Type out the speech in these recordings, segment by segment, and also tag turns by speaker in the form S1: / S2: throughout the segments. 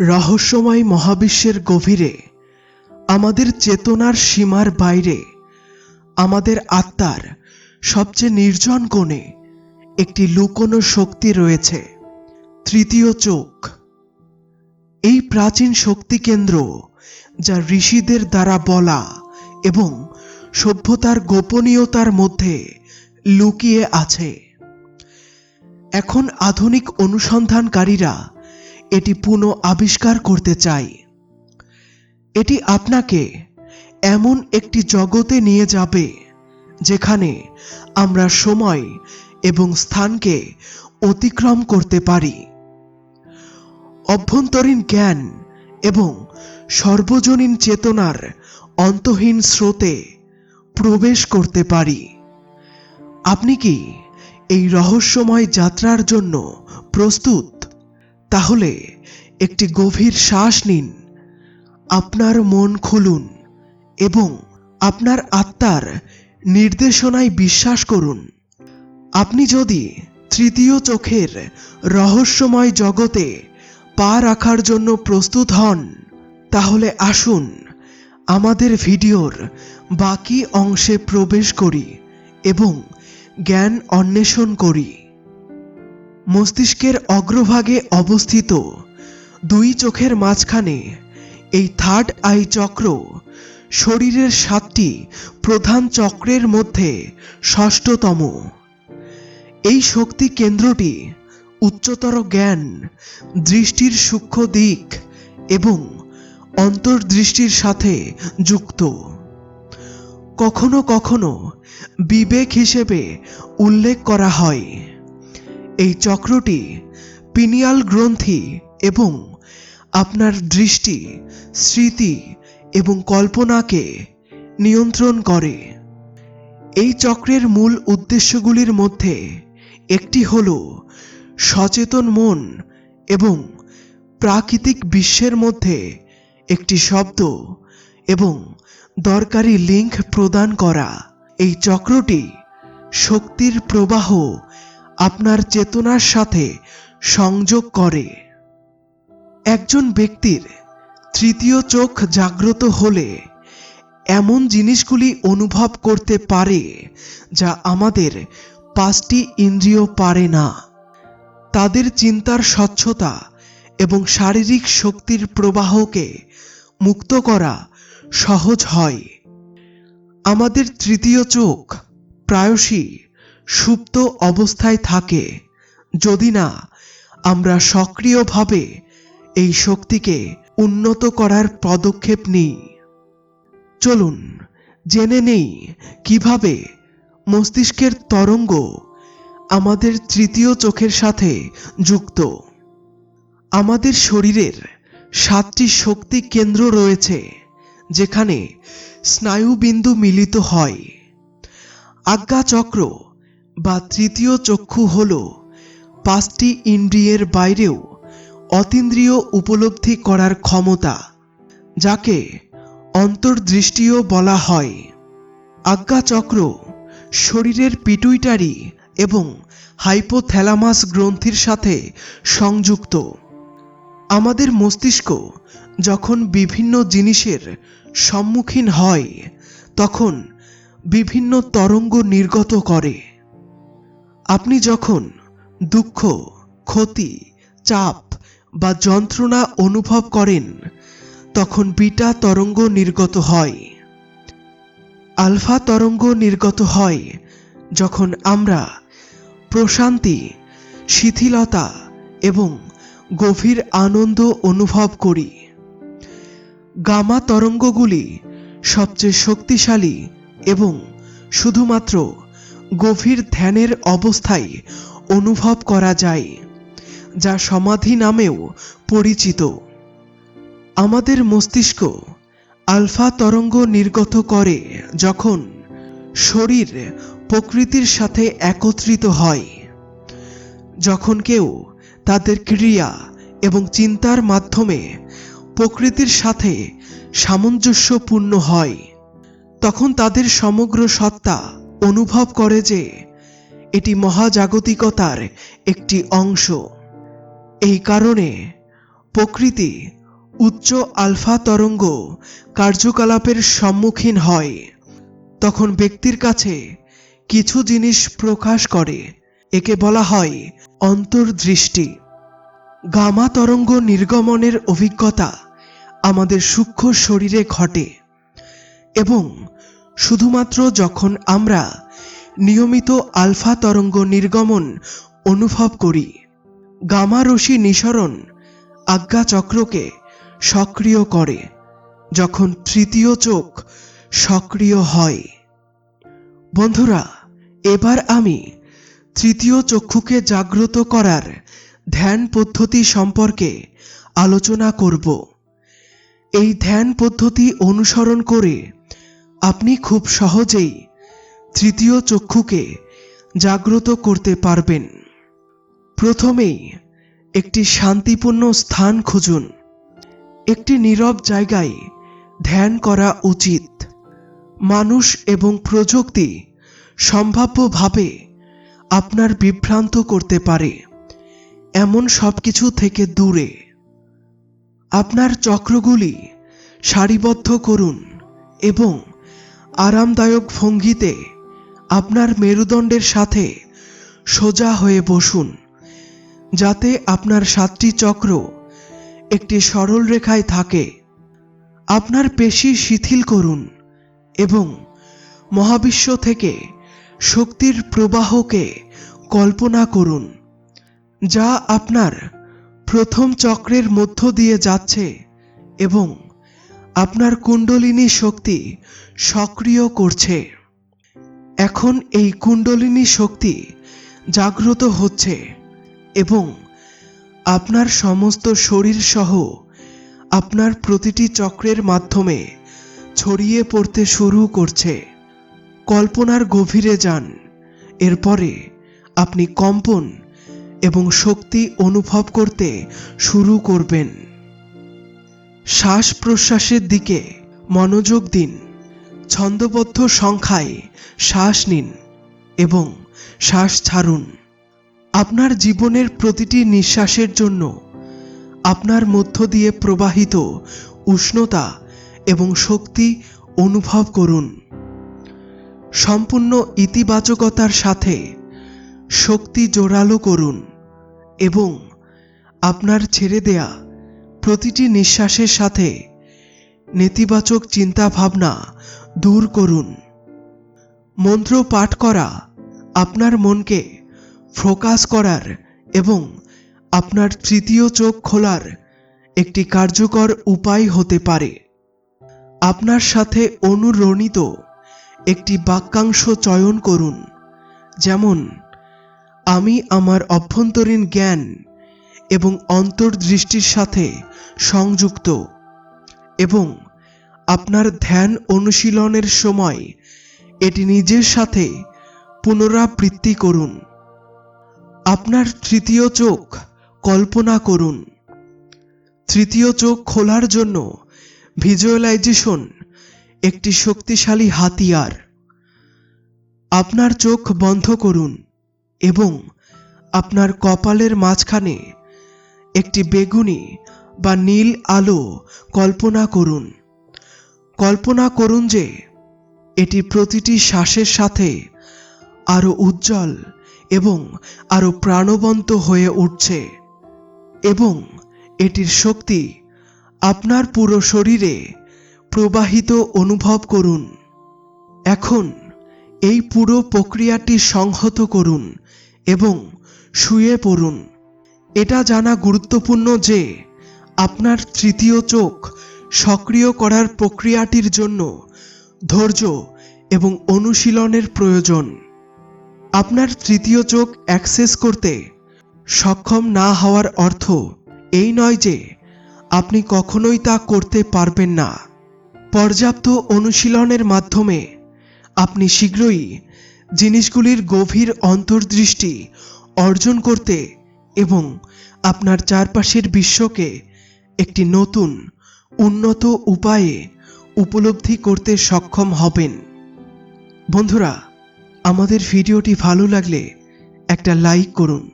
S1: রহস্যময় মহাবিশ্বের গভীরে, আমাদের চেতনার সীমার বাইরে, আমাদের আত্মার সবচেয়ে নির্জন কোণে একটি লুকোনো শক্তি রয়েছে, তৃতীয় চোখ। এই প্রাচীন শক্তি কেন্দ্র, যা ঋষিদের দ্বারা বলা এবং সভ্যতার গোপনীয়তার মধ্যে লুকিয়ে আছে। এখন আধুনিক অনুসন্ধানকারীরা এটি পুনঃ আবিষ্কার করতে চাই। এটি আপনাকে এমন একটি জগতে নিয়ে যাবে, যেখানে আমরা সময় এবং স্থানকে অতিক্রম করতে পারি। অভ্যন্তরীণ জ্ঞান এবং সর্বজনীন চেতনার অন্তহীন স্রোতে প্রবেশ করতে পারি। আপনি কি এই রহস্যময় যাত্রার জন্য প্রস্তুত? তাহলে একটি গভীর শ্বাস নিন, আপনার মন খুলুন এবং আপনার আত্মার নির্দেশনায় বিশ্বাস করুন। আপনি যদি তৃতীয় চোখের রহস্যময় জগতে পা রাখার জন্য প্রস্তুত হন, তাহলে আসুন আমাদের ভিডিওর বাকি অংশে প্রবেশ করি এবং জ্ঞান অন্বেষণ করি। মস্তিষ্কের অগ্রভাগে অবস্থিত। দুই চোখের মাঝখানে এই থার্ড আই চক্র শরীরের সাতটি প্রধান চক্রের মধ্যে ষষ্ঠতম। এই শক্তি কেন্দ্রটি উচ্চতর জ্ঞান, দৃষ্টির সূক্ষ্ম দিক এবং অন্তর্দৃষ্টির সাথে যুক্ত। কখনো কখনো বিবেক হিসেবে উল্লেখ করা হয়। এই চক্রটি পিনিয়াল গ্রন্থি এবং আপনার দৃষ্টি, স্মৃতি এবং কল্পনাকে নিয়ন্ত্রণ করে। এই চক্রের মূল উদ্দেশ্যগুলির মধ্যে একটি হল সচেতন মন এবং প্রাকৃতিক বিশ্বের মধ্যে একটি শব্দ এবং দরকারি লিঙ্ক প্রদান করা। এই চক্রটি শক্তির প্রবাহ আপনার চেতনার সাথে সংযোগ করে। একজন ব্যক্তির তৃতীয় চোখ জাগ্রত হলে এমন জিনিসগুলি অনুভব করতে পারে যা আমাদের পাঁচটি ইন্দ্রিয় পারে না। তাদের চিন্তার স্বচ্ছতা এবং শারীরিক শক্তির প্রবাহকে মুক্ত করা সহজ হয়। আমাদের তৃতীয় চোখ প্রায়শই সুপ্ত অবস্থায় থাকে। যদি না, আমরা সক্রিয়ভাবে এই শক্তিকে উন্নত করার পদক্ষেপ নিই। চলুন, জেনে নেই কীভাবে মস্তিষ্কের তরঙ্গ আমাদের তৃতীয় চোখের সাথে যুক্ত। আমাদের শরীরের সাতটি শক্তি কেন্দ্র রয়েছে, যেখানে স্নায়ুবিন্দু মিলিত হয়। আজ্ঞাচক্র বা তৃতীয় চক্ষু হল, পাঁচটি ইন্দ্রিয়ের বাইরেও অতীন্দ্রিয় উপলব্ধি করার ক্ষমতা, যাকে অন্তর্দৃষ্টিও বলা হয়। আজ্ঞাচক্র, শরীরের পিটুইটারি এবং হাইপোথ্যালামাস গ্রন্থির সাথে সংযুক্ত। আমাদের মস্তিষ্ক যখন বিভিন্ন জিনিসের সম্মুখীন হয়, তখন বিভিন্ন তরঙ্গ নির্গত করে। আপনি যখন দুঃখ, ক্ষতি, চাপ বা যন্ত্রণা অনুভব করেন, তখন বিটা তরঙ্গ নির্গত হয়। আলফা তরঙ্গ নির্গত হয় যখন আমরা প্রশান্তি, শিথিলতা এবং গভীর আনন্দ অনুভব করি। গামা তরঙ্গগুলি সবচেয়ে শক্তিশালী এবং শুধুমাত্র গভীর ধ্যানের অবস্থায় অনুভব করা যায়, যা সমাধি নামেও পরিচিত। আমাদের মস্তিষ্ক আলফা তরঙ্গ নির্গত করে যখন শরীর প্রকৃতির সাথে একত্রিত হয়, যখন কেউ তাদের ক্রিয়া এবং চিন্তার মাধ্যমে প্রকৃতির সাথে সামঞ্জস্যপূর্ণ হয়, তখন তাদের সমগ্র সত্তা অনুভব করে যে এটি মহাজাগতিকতার একটি অংশ। এই কারণে প্রকৃতি উচ্চ আলফা তরঙ্গ কার্যকলাপের সম্মুখীন হয়। তখন ব্যক্তির কাছে কিছু জিনিস প্রকাশ করে, একে বলা হয় অন্তর্দৃষ্টি। গামা তরঙ্গ নির্গমনের অভিজ্ঞতা আমাদের সূক্ষ্ম শরীরে ঘটে এবং শুধুমাত্র যখন আমরা নিয়মিত আলফা তরঙ্গ নির্গমন অনুভব করি, গামা নিঃসরণ আজ্ঞাচক্রকে সক্রিয় করে, যখন তৃতীয় চোখ সক্রিয় হয়। বন্ধুরা, এবার আমি তৃতীয় চক্ষুকে জাগ্রত করার ধ্যান পদ্ধতি সম্পর্কে আলোচনা করব। এই ধ্যান পদ্ধতি অনুসরণ করে আপনি খুব সহজেই তৃতীয় চক্ষুকে জাগ্রত করতে পারবেন। প্রথমেই একটি শান্তিপূর্ণ স্থান খুঁজুন। একটি নীরব জায়গায় ধ্যান করা উচিত। মানুষ এবং প্রযুক্তি সম্ভাব্যভাবে আপনার বিভ্রান্ত করতে পারে। এমন সব কিছু থেকে দূরে। আপনার চক্রগুলি সারিবদ্ধ করুন এবং আরামদায়ক ভঙ্গিতে আপনার মেরুদণ্ডের সাথে সোজা হয়ে বসুন, যাতে আপনার সাতটি চক্র একটি সরল রেখায় থাকে। আপনার পেশি শিথিল করুন এবং মহাবিশ্ব থেকে শক্তির প্রবাহকে কল্পনা করুন, যা আপনার প্রথম চক্রের মধ্য দিয়ে যাচ্ছে এবং আপনার কুণ্ডলিনী শক্তি সক্রিয় করছে। এখন এই কুণ্ডলিনী শক্তি জাগ্রত হচ্ছে এবং আপনার সমস্ত শরীর সহ আপনার প্রতিটি চক্রের মাধ্যমে ছড়িয়ে পড়তে শুরু করছে। কল্পনার গভীরে যান, এরপরে আপনি কম্পন এবং শক্তি অনুভব করতে শুরু করবেন। শ্বাস প্রশ্বাসের দিকে মনোযোগ দিন। ছন্দবদ্ধ সংখ্যায় শ্বাস নিন এবং শ্বাস ছাড়ুন। আপনার জীবনের প্রতিটি নিঃশ্বাসের জন্য আপনার মধ্য দিয়ে প্রবাহিত উষ্ণতা এবং শক্তি অনুভব করুন। সম্পূর্ণ ইতিবাচকতার সাথে শক্তি জোরালো করুন এবং আপনার ছেড়ে দেয়া প্রতিটি নিঃশ্বাসের সাথে নেতিবাচক চিন্তাভাবনা দূর করুন। মন্ত্র পাঠ করা আপনার মনকে ফোকাস করার এবং আপনার তৃতীয় চোখ খোলার একটি কার্যকর উপায় হতে পারে। আপনার সাথে অনুরণিত একটি বাক্যাংশ চয়ন করুন, যেমন, আমি আমার অভ্যন্তরীণ জ্ঞান এবং অন্তর্দৃষ্টির সাথে সংযুক্ত এবং আপনার ধ্যান অনুশীলনের সময় এটি নিজের সাথে পুনরাবৃত্তি করুন। আপনার তৃতীয় চোখ কল্পনা করুন। তৃতীয় চোখ খোলার জন্য ভিজুয়ালাইজেশন একটি শক্তিশালী হাতিয়ার। আপনার চোখ বন্ধ করুন এবং আপনার কপালের মাঝখানে একটি বেগুনি বা নীল আলো কল্পনা করুন। কল্পনা করুন যে এটি প্রতিটি শ্বাসের সাথে আরও উজ্জ্বল এবং আরও প্রাণবন্ত হয়ে উঠছে এবং এটির শক্তি আপনার পুরো শরীরে প্রবাহিত অনুভব করুন। এখন এই পুরো প্রক্রিয়াটি সংহত করুন এবং শুয়ে পড়ুন। এটা জানা গুরুত্বপূর্ণ যে, আপনার তৃতীয় চোখ সক্রিয় করার প্রক্রিয়াটির জন্য ধৈর্য এবং অনুশীলনের প্রয়োজন। আপনার তৃতীয় চোখ অ্যাক্সেস করতে সক্ষম না হওয়ার অর্থ এই নয় যে, আপনি কখনোই তা করতে পারবেন না। পর্যাপ্ত অনুশীলনের মাধ্যমে আপনি শীঘ্রই জিনিসগুলির গভীর অন্তর্দৃষ্টি অর্জন করতে এবং আপনার চারপাশের বিশ্বকে একটি নতুন, উন্নত উপায়ে উপলব্ধি করতে সক্ষম হবেন। বন্ধুরা, আমাদের ভিডিওটি ভালো লাগলে একটা লাইক করুন।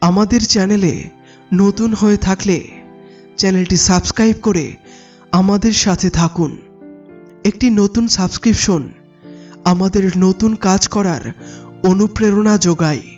S1: আমাদের চ্যানেলে নতুন হয়ে থাকলে চ্যানেলটি সাবস্ক্রাইব করে আমাদের সাথে থাকুন। একটি নতুন সাবস্ক্রিপশন আমাদের নতুন কাজ করার অনুপ্রেরণা যোগায়।